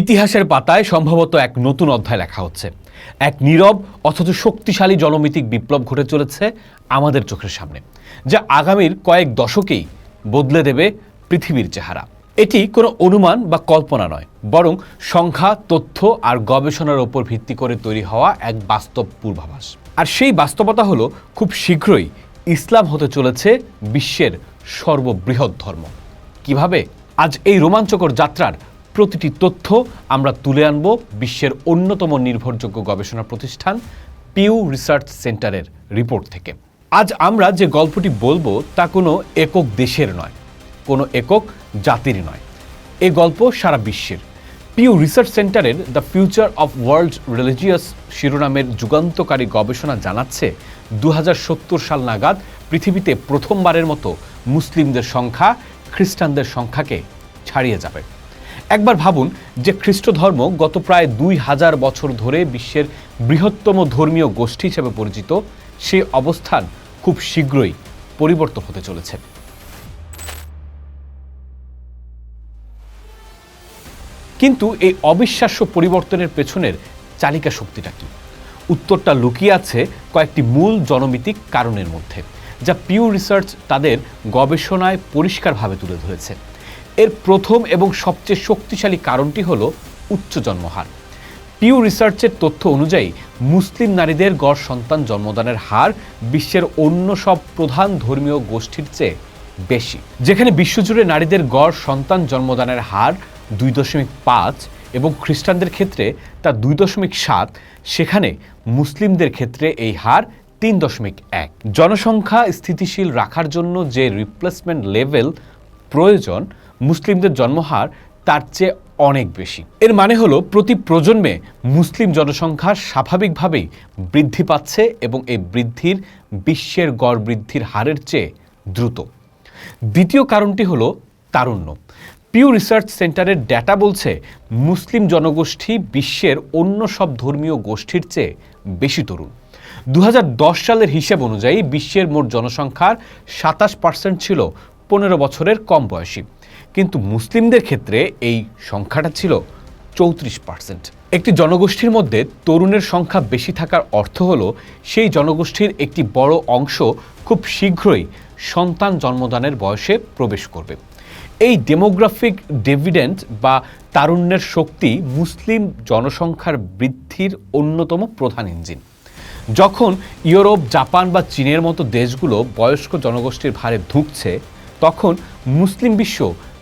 ইতিহাসের পাতায় সম্ভবত এক নতুন অধ্যায় লেখা হচ্ছে। এক নীরব অথচ শক্তিশালী জলমিতিক বিপ্লব ঘটে চলেছে আমাদের চোখের সামনে, যা আগামীর কয়েক দশকেই বদলে দেবে পৃথিবীর চেহারা। এটি কোনো অনুমান বা কল্পনা নয়, বরং সংখ্যা, তথ্য আর গবেষণার ওপর ভিত্তি করে তৈরি হওয়া এক বাস্তব পূর্বাভাস। আর সেই বাস্তবতা হলো খুব শীঘ্রই ইসলাম হতে চলেছে বিশ্বের সর্ববৃহৎ ধর্ম। কীভাবে? আজ এই রোমাঞ্চকর যাত্রার প্রতিটি তথ্য আমরা তুলে আনব বিশ্বের অন্যতম নির্ভরযোগ্য গবেষণা প্রতিষ্ঠান পিউ রিসার্চ সেন্টারের রিপোর্ট থেকে। আজ আমরা যে গল্পটি বলব তা কোনো একক দেশের নয়, কোনো একক জাতির নয়। এ গল্প সারা বিশ্বের। পিউ রিসার্চ সেন্টারের the future of world religious শিরোনামের যুগান্তকারী গবেষণা জানাচ্ছে দু হাজার সত্তর সাল নাগাদ পৃথিবীতে প্রথমবারের মতো মুসলিমদের সংখ্যা খ্রিস্টানদের সংখ্যাকে ছাড়িয়ে যাবে। একবার ভাবুন যে খ্রিস্ট ধর্ম গত প্রায় দুই হাজার বছর ধরে বিশ্বের বৃহত্তম ধর্মীয় গোষ্ঠী হিসেবে পরিচিত সেই অবস্থান খুব শীঘ্রই পরিবর্তন হতে চলেছে। কিন্তু এই অবিশ্বাস্য পরিবর্তনের পেছনের চালিকা শক্তিটা কি? উত্তরটা লুকিয়ে আছে কয়েকটি মূল জনমিতিক কারণের মধ্যে, যা পিউ রিসার্চ তাদের গবেষণায় পরিষ্কারভাবে তুলে ধরেছে। এর প্রথম এবং সবচেয়ে শক্তিশালী কারণটি হল উচ্চ জন্মহার। পিউ রিসার্চের তথ্য অনুযায়ী, মুসলিম নারীদের গড় সন্তান জন্মদানের হার বিশ্বের অন্য সব প্রধান ধর্মীয় গোষ্ঠীর চেয়ে বেশি। যেখানে বিশ্বজুড়ে নারীদের গড় সন্তান জন্মদানের হার দুই দশমিক পাঁচ এবং খ্রিস্টানদের ক্ষেত্রে তা দুই দশমিক সাত, সেখানে মুসলিমদের ক্ষেত্রে এই হার তিন দশমিক এক। জনসংখ্যা স্থিতিশীল রাখার জন্য যে রিপ্লেসমেন্ট লেভেল প্রয়োজন মুসলিমদের জন্মহার তার চেয়ে অনেক বেশি। এর মানে হলো, প্রতি প্রজন্মে মুসলিম জনসংখ্যা স্বাভাবিকভাবেই বৃদ্ধি পাচ্ছে এবং এই বৃদ্ধির, বিশ্বের গড় বৃদ্ধির হারের চেয়ে দ্রুত। দ্বিতীয় কারণটি হলো তারুণ্য। পিউ রিসার্চ সেন্টারের ডেটা বলছে, মুসলিম জনগোষ্ঠী বিশ্বের অন্য সব ধর্মীয় গোষ্ঠীর চেয়ে বেশি তরুণ। দু হাজার দশ সালের হিসেব অনুযায়ী বিশ্বের মোট জনসংখ্যার সাতাশ পার্সেন্ট ছিল পনেরো বছরের কম বয়সী। কিন্তু মুসলিমদের ক্ষেত্রে এই সংখ্যাটা ছিল চৌত্রিশ পার্সেন্ট। একটি জনগোষ্ঠীর মধ্যে তরুণের সংখ্যা বেশি থাকার অর্থ হল সেই জনগোষ্ঠীর একটি বড় অংশ খুব শীঘ্রই সন্তান জন্মদানের বয়সে প্রবেশ করবে। এই ডেমোগ্রাফিক ডেভিডেন্ট বা তারুণ্যের শক্তি মুসলিম জনসংখ্যার বৃদ্ধির অন্যতম প্রধান ইঞ্জিন। যখন ইউরোপ, জাপান বা চীনের মতো দেশগুলো বয়স্ক জনগোষ্ঠীর ভারে ধুঁকছে, তখন মুসলিম বিশ্ব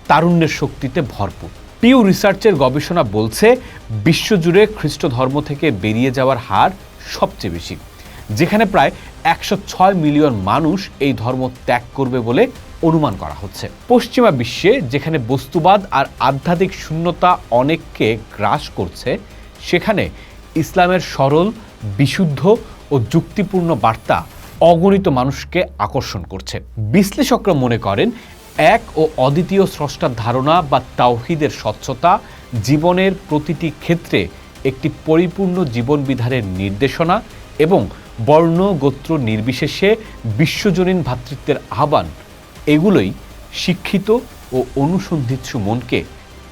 তারুণ্যের শক্তিতে ভরপুর। পিউ রিসার্চের গবেষণা বলছে, বিশ্বজুড়ে খ্রিস্ট ধর্ম থেকে বেরিয়ে যাওয়ার হার সবচেয়ে বেশি, যেখানে প্রায় একশো ছয় মিলিয়ন মানুষ এই ধর্ম ত্যাগ করবে বলে অনুমান করা হচ্ছে। পশ্চিমা বিশ্বে যেখানে বস্তুবাদ আর আধ্যাত্মিক শূন্যতা অনেককে গ্রাস করছে, সেখানে ইসলামের সরল, বিশুদ্ধ ও যুক্তিপূর্ণ বার্তা অগণিত মানুষকে আকর্ষণ করছে। বিশ্লেষকরা মনে করেন এক ও অদ্বিতীয় স্রষ্টার ধারণা বা তাওহিদের স্বচ্ছতা জীবনের প্রতিটি ক্ষেত্রে একটি পরিপূর্ণ জীবন বিধানের নির্দেশনা এবং বর্ণ, গোত্র নির্বিশেষে বিশ্বজনীন ভ্রাতৃত্বের আহ্বান, এগুলোই শিক্ষিত ও অনুসন্ধিৎসু মনকে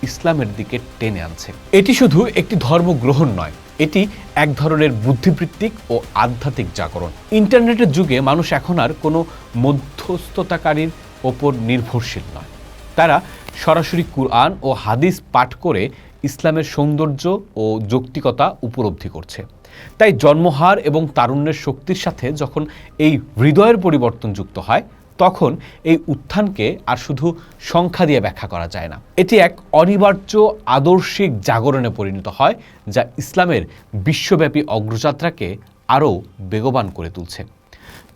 ইসলামের দিকে টেনে আনছে। এটি শুধু একটি ধর্ম গ্রহণ নয়, এটি এক ধরনের বুদ্ধিবৃত্তিক ও আধ্যাত্মিক জাগরণ। ইন্টারনেটের যুগে মানুষ এখন আর কোনো মধ্যস্থতাকারীর ওপর নির্ভরশীল নয়। তারা সরাসরি কুরআন ও হাদিস পাঠ করে ইসলামের সৌন্দর্য ও যৌক্তিকতা উপলব্ধি করছে। তাই জন্মহার এবং তারুণ্যের শক্তির সাথে যখন এই হৃদয়ের পরিবর্তন যুক্ত হয়, তখন এই উত্থানকে আর শুধু সংখ্যা দিয়ে ব্যাখ্যা করা যায় না। এটি এক অনিবার্য আদর্শিক জাগরণে পরিণত হয়, যা ইসলামের বিশ্বব্যাপী অগ্রযাত্রাকে আরও বেগবান করে তুলছে।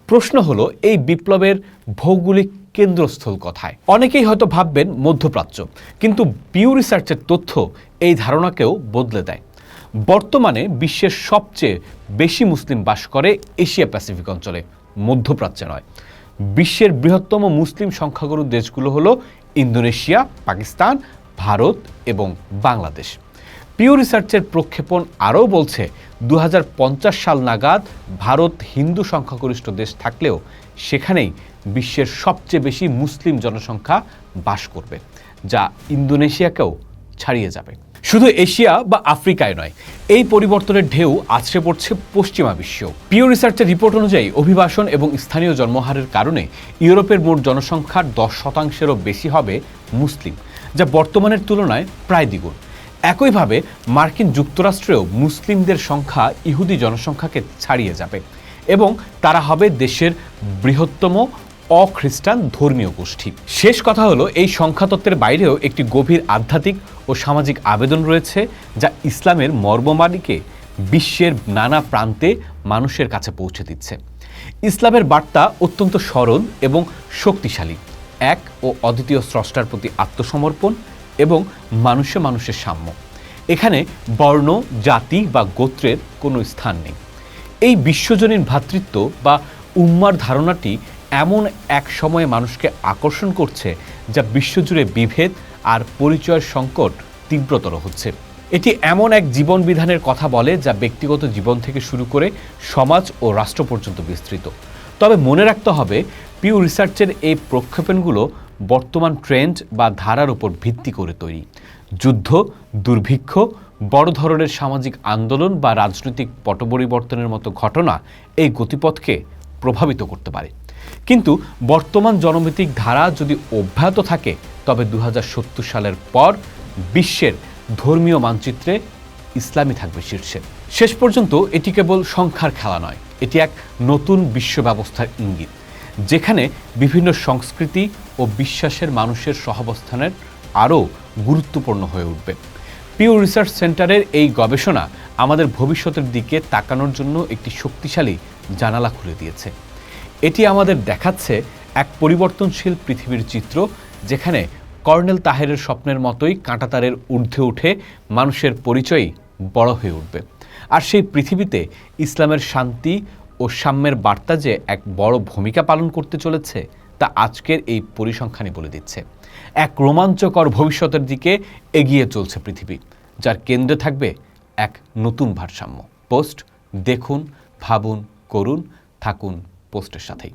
প্রশ্ন হলো, এই বিপ্লবের ভৌগোলিক কেন্দ্রস্থল কথায়। অনেকেই হয়তো ভাববেন মধ্যপ্রাচ্য, কিন্তু পিউ রিসার্চের তথ্য এই ধারণাকেও বদলে দেয়। বর্তমানে বিশ্বের সবচেয়ে বেশি মুসলিম বাস করে এশিয়া প্যাসিফিক অঞ্চলে, মধ্যপ্রাচ্যে নয়। বিশ্বের বৃহত্তম মুসলিম সংখ্যাগুরু দেশগুলো হলো ইন্দোনেশিয়া, পাকিস্তান, ভারত এবং বাংলাদেশ। পিউ রিসার্চের প্রক্ষেপণ আরও বলছে দু হাজার পঞ্চাশ সাল নাগাদ ভারত হিন্দু সংখ্যাগরিষ্ঠ দেশ থাকলেও সেখানেই বিশ্বের সবচেয়ে বেশি মুসলিম জনসংখ্যা বাস করবে, যা ইন্দোনেশিয়াকেও ছাড়িয়ে যাবে। শুধু এশিয়া বা আফ্রিকায় নয়, এই পরিবর্তনের ঢেউ আছড়ে পড়ছে পশ্চিমা বিশ্ব পিও রিসার্চের রিপোর্ট অনুযায়ী অভিবাসন এবং স্থানীয় জন্মহারের কারণে ইউরোপের মোট জনসংখ্যার দশ শতাংশেরও বেশি হবে মুসলিম, যা বর্তমানের তুলনায় প্রায় দ্বিগুণ। একইভাবে মার্কিন যুক্তরাষ্ট্রেও মুসলিমদের সংখ্যা ইহুদি জনসংখ্যাকে ছাড়িয়ে যাবে এবং তারা হবে দেশের বৃহত্তম অখ্রিস্টান ধর্মীয় গোষ্ঠী। শেষ কথা হলো, এই সংখ্যাতত্ত্বের বাইরেও একটি গভীর আধ্যাত্মিক ও সামাজিক আবেদন রয়েছে যা ইসলামের মর্মবাণীকে বিশ্বের নানা প্রান্তে মানুষের কাছে পৌঁছে দিচ্ছে। ইসলামের বার্তা অত্যন্ত সরল এবং শক্তিশালী। এক ও অদ্বিতীয় স্রষ্টার প্রতি আত্মসমর্পণ এবং মানুষে মানুষের সাম্য। এখানে বর্ণ, জাতি বা গোত্রের কোনো স্থান নেই। এই বিশ্বজনীন ভ্রাতৃত্ব বা উম্মার ধারণাটি এমন এক সময়ে মানুষকে আকর্ষণ করছে যা বিশ্বজুড়ে বিভেদ আর পরিচয়ের সংকট তীব্রতর হচ্ছে। এটি এমন এক জীবন বিধানের কথা বলে যা ব্যক্তিগত জীবন থেকে শুরু করে সমাজ ও রাষ্ট্র পর্যন্ত বিস্তৃত। তবে মনে রাখতে হবে, পিউ রিসার্চের এই প্রক্ষেপণগুলো বর্তমান ট্রেন্ড বা ধারার উপর ভিত্তি করে তৈরি। যুদ্ধ, দুর্ভিক্ষ, বড় ধরনের সামাজিক আন্দোলন বা রাজনৈতিক পটপরিবর্তনের মতো ঘটনা এই গতিপথকে প্রভাবিত করতে পারে। কিন্তু বর্তমান জনমিতিক ধারা যদি অব্যাহত থাকে, তবে দু হাজার সত্তর সালের পর বিশ্বের ধর্মীয় মানচিত্রে ইসলামই থাকবে শীর্ষে। শেষ পর্যন্ত এটি কেবল সংখ্যার খেলা নয়, এটি এক নতুন বিশ্ব ব্যবস্থার ইঙ্গিত। যেখানে বিভিন্ন সংস্কৃতি ও বিশ্বাসের মানুষের সহাবস্থানের আরও গুরুত্বপূর্ণ হয়ে উঠবে। পিউ রিসার্চ সেন্টারের এই গবেষণা আমাদের ভবিষ্যতের দিকে তাকানোর জন্য একটি শক্তিশালী জানালা খুলে দিয়েছে। এটি আমাদের দেখাচ্ছে এক পরিবর্তনশীল পৃথিবীর চিত্র, যেখানে কর্নেল তাহেরের স্বপ্নের মতোই কাঁটাতারের ঊর্ধ্বে উঠে মানুষের পরিচয়ই বড় হয়ে উঠবে। আর সেই পৃথিবীতে ইসলামের শান্তি ও সাম্যের বার্তা যে এক বড় ভূমিকা পালন করতে চলেছে, তা আজকের এই পরিসংখ্যানই বলে দিচ্ছে। এক রোমাঞ্চকর ভবিষ্যতের দিকে এগিয়ে চলছে পৃথিবী, যার কেন্দ্রে থাকবে এক নতুন ভারসাম্য। পোস্ট দেখুন, ভাবুন, করুন, থাকুন পোস্টের সাথেই।